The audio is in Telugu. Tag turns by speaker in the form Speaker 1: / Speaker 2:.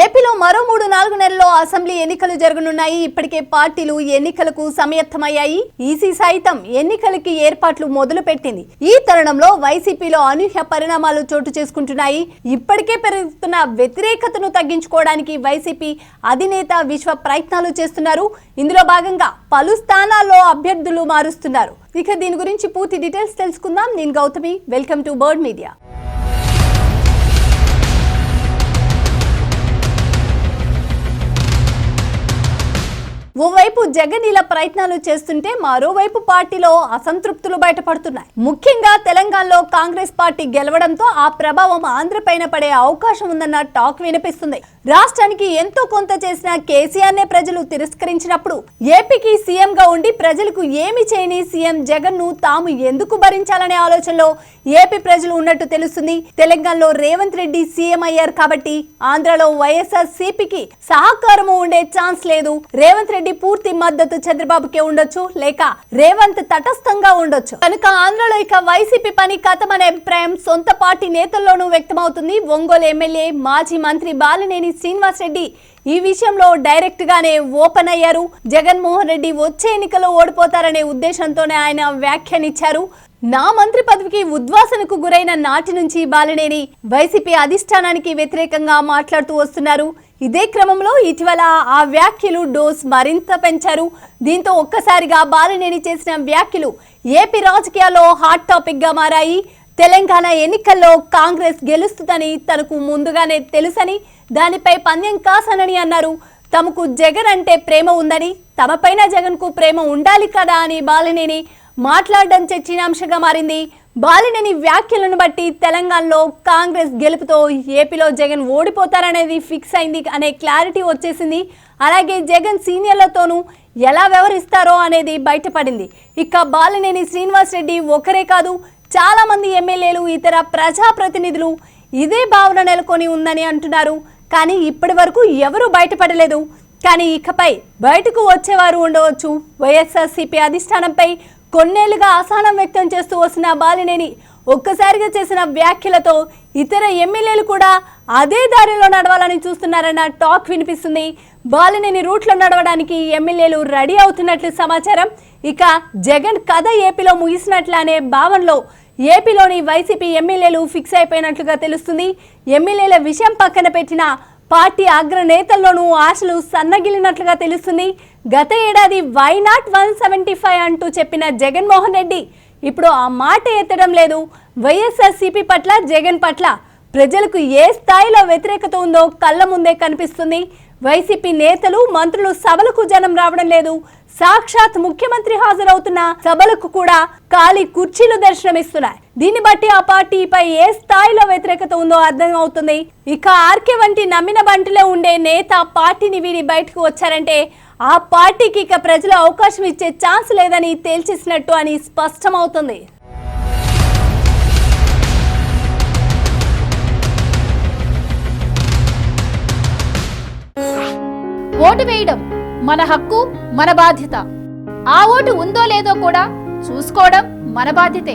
Speaker 1: ఏపీలో మరో మూడు నాలుగు నెలల్లో అసెంబ్లీ ఎన్నికలు జరగనున్నాయి. ఇప్పటికే పార్టీలు ఎన్నికలకు సమయత్తమయ్యాయి. ఈసీ సైతం ఎన్నికలకి ఏర్పాట్లు మొదలు పెట్టింది ఈ తరుణంలో వైసీపీలో అనూహ్య పరిణామాలు చోటు చేసుకుంటున్నాయి. ఇప్పటికే పెరుగుతున్న వ్యతిరేకతను తగ్గించుకోవడానికి వైసీపీ అధినేత విశ్వ ప్రయత్నాలు చేస్తున్నారు. ఇందులో భాగంగా పలు స్థానాల్లో అభ్యర్థులు మారుస్తున్నారు. ఇక దీని గురించి పూర్తి డీటెయిల్స్ తెలుసుకుందాం. నేను Gautami. Welcome to Bird Media. ஓ ఒకవైపు జగన్ ఇలా ప్రయత్నాలు చేస్తుంటే మరోవైపు పార్టీలో అసంతృప్తులు బయటపడుతున్నాయి. ముఖ్యంగా తెలంగాణలో కాంగ్రెస్ పార్టీ గెలవడంతో ఆ ప్రభావం ఆంధ్రపైన పడే అవకాశం ఉందన్న టాక్ వినిపిస్తుంది. రాష్ట్రానికి ఎంతో కొంత చేసిన కేసీఆర్ నే ప్రజలు తిరస్కరించినప్పుడు ఏపీకి సీఎం గా ఉండి ప్రజలకు ఏమి చేయని సీఎం జగన్ను తాము ఎందుకు భరించాలనే ఆలోచనలో ఏపీ ప్రజలు ఉన్నట్టు తెలుస్తుంది. తెలంగాణలో రేవంత్ రెడ్డి సీఎం అయ్యారు కాబట్టి ఆంధ్రలో వైఎస్ఆర్ సిపికి సహకారము ఉండే ఛాన్స్ లేదు. రేవంత్ రెడ్డి పూర్తి మద్దతు చంద్రబాబుకే ఉండొచ్చు లేక రేవంత్ తటస్థంగా ఉండొచ్చు. కనుక ఆంధ్రలో ఇక వైసీపీ పని కథమనే అభిప్రాయం సొంత పార్టీ నేతల్లోనూ వ్యక్తమవుతుంది. ఒంగోలు ఎమ్మెల్యే మాజీ మంత్రి బాలినేని శ్రీనివాస్ రెడ్డి ఈ విషయంలో డైరెక్ట్ గానే ఓపెన్ అయ్యారు. జగన్మోహన్ రెడ్డి వచ్చే ఎన్నికలో ఓడిపోతారనే ఉద్దేశంతోనే ఆయన వ్యాఖ్యానిచ్చారు. నా మంత్రి పదవికి ఉద్వాసనకు గురైన నాటి నుంచి బాలినేని వైసీపీ అధిష్టానానికి వ్యతిరేకంగా మాట్లాడుతూ వస్తున్నారు. ఇదే క్రమంలో ఇటీవల ఆ వ్యాఖ్యలు డోస్ మరింత పెంచారు. దీంతో ఒక్కసారిగా బాలినేని చేసిన వ్యాఖ్యలు ఏపీ రాజకీయాల్లో హాట్ టాపిక్గా మారాయి. తెలంగాణ ఎన్నికల్లో కాంగ్రెస్ గెలుస్తుందని తనకు ముందుగానే తెలుసని దానిపై పందెం కాసనని అన్నారు. తమకు జగన్ అంటే ప్రేమ ఉందని తమపైన జగన్కు ప్రేమ ఉండాలి కదా అని బాలినేని మాట్లాడడం చర్చనీయాంశంగా మారింది. బాలినేని వ్యాఖ్యలను బట్టి తెలంగాణలో కాంగ్రెస్ గెలుపుతో ఏపీలో జగన్ ఓడిపోతారనేది ఫిక్స్ అయింది అనే క్లారిటీ వచ్చేసింది. అలాగే జగన్ సీనియర్లతోనూ ఎలా వ్యవహరిస్తారో అనేది బయటపడింది. ఇక బాలినేని శ్రీనివాస్ రెడ్డి ఒకరే కాదు చాలా మంది ఎమ్మెల్యేలు ఇతర ప్రజాప్రతినిధులు ఇదే భావన నెలకొని ఉందని అంటున్నారు. కానీ ఇప్పటి వరకు ఎవరూ బయటపడలేదు. కానీ ఇకపై బయటకు వచ్చేవారు ఉండవచ్చు. వైఎస్ఆర్సీపీ అధిష్టానంపై కొన్నేళ్ళుగా అసహనం వ్యక్తం చేస్తూ వస్తున్న బాలినేని ఒక్కసారిగా చేసిన వ్యాఖ్యలతో ఇతర ఎమ్మెల్యేలు కూడా అదే దారిలో నడవాలని చూస్తున్నారన్న టాక్ వినిపిస్తుంది. బాలినేని రూట్లో నడవడానికి ఎమ్మెల్యేలు రెడీ అవుతున్నట్లు సమాచారం. ఇక జగన్ కథ ఏపీలో ముగిసినట్లు అనే భావనలో ఏపీలోని వైసీపీ ఎమ్మెల్యేలు ఫిక్స్ అయిపోయినట్లుగా తెలుస్తుంది. ఎమ్మెల్యేల విషయం పక్కన పెట్టిన పార్టీ అగ్రనేతల్లోనూ ఆశలు సన్నగిలినట్లుగా తెలుస్తుంది. గత ఏడాది why not one seventy five అంటూ చెప్పిన జగన్మోహన్ రెడ్డి ఇప్పుడు ఆ మాట ఎత్తడం లేదు. వైఎస్ఆర్సీపీ పట్ల జగన్ పట్ల ప్రజలకు ఏ స్థాయిలో వ్యతిరేకత ఉందో కళ్ళ ముందే కనిపిస్తుంది. వైసీపీ నేతలు మంత్రులు సభలకు జనం రావడం లేదు. సాక్షాత్ ముఖ్యమంత్రి హాజరవుతున్న సభలకు కూడా ఖాళీ కుర్చీలు దర్శనమిస్తున్నాయి. దీన్ని బట్టి ఆ పార్టీపై ఏ స్థాయిలో వ్యతిరేకత ఉందో అర్థం అవుతుంది ఇక ఆర్కే వంటి నమ్మిన బంటిలో ఉండే నేత పార్టీని వీడి బయటకు వచ్చారంటే ఆ పార్టీకి ఇక ప్రజలు అవకాశం ఇచ్చే ఛాన్స్ లేదని తేల్చేసినట్టు అని స్పష్టమవుతుంది.
Speaker 2: ఓటు వేయడం మన హక్కు మన బాధ్యత. ఆ ఓటు ఉందో లేదో కూడా చూసుకోవడం మన బాధ్యతే.